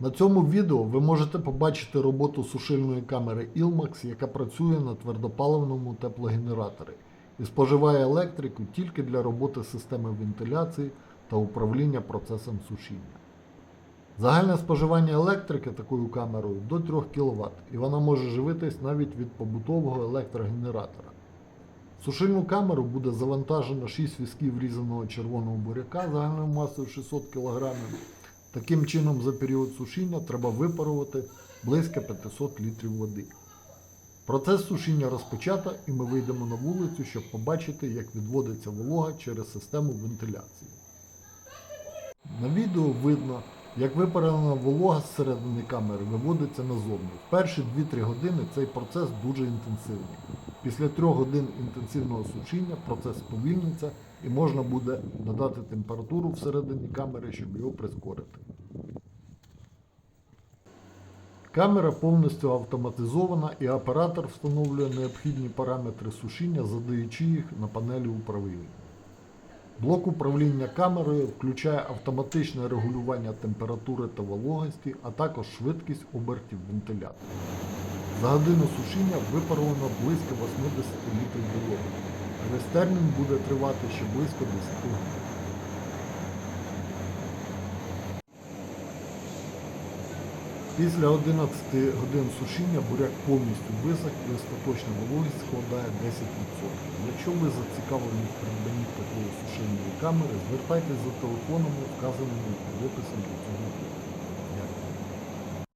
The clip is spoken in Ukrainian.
На цьому відео ви можете побачити роботу сушильної камери Ilmax, яка працює на твердопаливному теплогенераторі і споживає електрику тільки для роботи системи вентиляції та управління процесом сушіння. Загальне споживання електрики такою камерою до 3 кВт, і вона може живитись навіть від побутового електрогенератора. Сушильну камеру буде завантажено 6 візків різаного червоного буряка загальною масою 600 кг. Таким чином, за період сушіння треба випарувати близько 500 літрів води. Процес сушіння розпочато і ми вийдемо на вулицю, щоб побачити, як відводиться волога через систему вентиляції. На відео видно, як випарена волога з середини камери виводиться назовні. В перші 2-3 години цей процес дуже інтенсивний. Після 3 годин інтенсивного сушіння процес сповільниться і можна буде надати температуру всередині камери, щоб його прискорити. Камера повністю автоматизована і оператор встановлює необхідні параметри сушіння, задаючи їх на панелі управління. Блок управління камерою включає автоматичне регулювання температури та вологості, а також швидкість обертів вентилятора. За годину сушіння випаровано близько 80 літрів вологи. Весь термін буде тривати ще близько 10 годин. Після 11 годин сушіння буряк повністю висох і остаточна вологість складає 10%. Якщо ви зацікавлені в придбанні такої сушильної камери, звертайтесь за телефонами, вказаними під описом до цього відео.